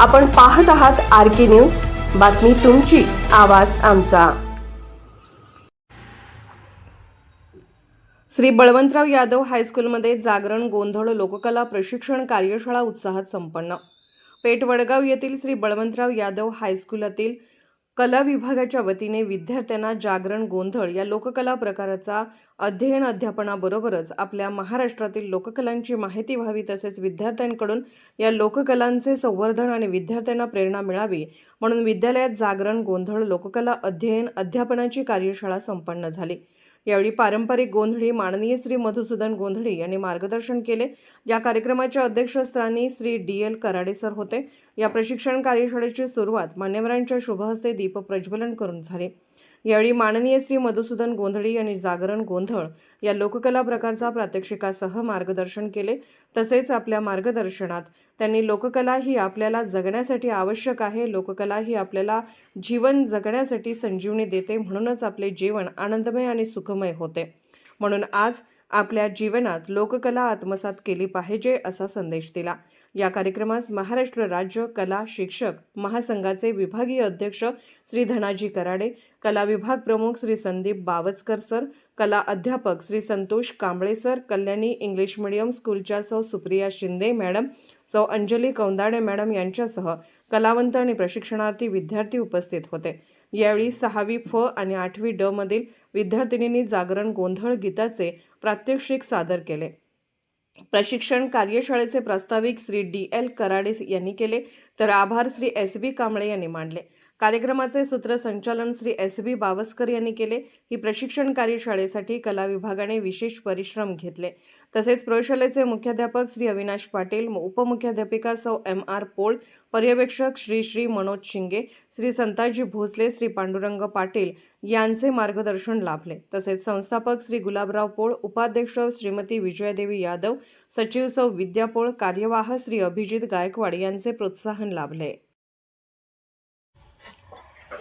आपण पाहत आहात आर के न्यूज. बातमी तुमची आवाज आमचा. श्री बळवंतराव यादव हायस्कूलमध्ये जागरण गोंधळ लोककला प्रशिक्षण कार्यशाळा उत्साहात संपन्न. पेठ वडगाव येथील श्री बळवंतराव यादव हायस्कूलातील कला विभागाच्या वतीने विद्यार्थ्यांना जागरण गोंधळ या लोककला प्रकाराचा अध्ययन अध्यापनाबरोबरच आपल्या महाराष्ट्रातील लोककलांची माहिती व्हावी तसेच विद्यार्थ्यांकडून या लोककलांचे संवर्धन आणि विद्यार्थ्यांना प्रेरणा मिळावी म्हणून विद्यालयात जागरण गोंधळ लोककला अध्ययन अध्यापनाची कार्यशाळा संपन्न झाली. यावेळी पारंपरिक गोंधळी माननीय श्री मधुसूदन गोंधळी यांनी मार्गदर्शन केले. या कार्यक्रमाच्या अध्यक्षस्थानी Shri D L Karade sir होते. या प्रशिक्षण कार्यशाळेची सुरुवात मान्यवरांच्या शुभहस्ते दीप प्रज्वलन करून झाले. यावेळी माननीय श्री मधुसूदन गोंधळी यांनी जागरण गोंधळ या लोककला प्रकारचा प्रात्यक्षिकासह मार्गदर्शन केले. तसेच आपल्या मार्गदर्शनात त्यांनी लोककला ही आपल्याला जगण्यासाठी आवश्यक आहे. लोककला ही आपल्याला जीवन जगण्यासाठी संजीवनी देते. म्हणूनच आपले जीवन आनंदमय आणि सुखमय होते. म्हणून आज आपल्या जीवनात लोककला आत्मसात केली पाहिजे असा संदेश दिला. या कार्यक्रमास महाराष्ट्र राज्य कला शिक्षक महासंघाचे विभागीय अध्यक्ष श्री धनाजी कराडे कला विभाग प्रमुख श्री संदीप बावचकर सर कला अध्यापक Shri Santosh Kamble sir Kalyani English medium स्कूलच्या सौ सुप्रिया शिंदे मॅडम सौ अंजली कौंदाडे मॅडम यांच्यासह कलावंत आणि प्रशिक्षणार्थी विद्यार्थी उपस्थित होते. यावेळी सहावी फ आणि आठवी ड मधील विद्यार्थिनींनी जागरण गोंधळ गीताचे प्रात्यक्षिक सादर केले. प्रशिक्षण कार्यशाळेचे प्रास्ताविक श्री डी एल कराडे यांनी केले तर आभार श्री एस बी कांबळे यांनी मांडले. कार्यक्रमाचे सूत्रसंचालन श्री एस बी बावस्कर यांनी केले. ही प्रशिक्षण कार्यशाळेसाठी कला विभागाने विशेष परिश्रम घेतले. तसेच प्रयोगशाळेचे मुख्याध्यापक श्री अविनाश पाटील उपमुख्याध्यापिका सौ एम आर पोळ पर्यवेक्षक श्री श्री मनोज शिंगे श्री संताजी भोसले श्री पांडुरंग पाटील यांचे मार्गदर्शन लाभले. तसेच संस्थापक श्री गुलाबराव पोळ उपाध्यक्ष श्रीमती विजयादेवी यादव सचिव सौ विद्या पोळ कार्यवाह श्री अभिजित गायकवाड यांचे प्रोत्साहन लाभले.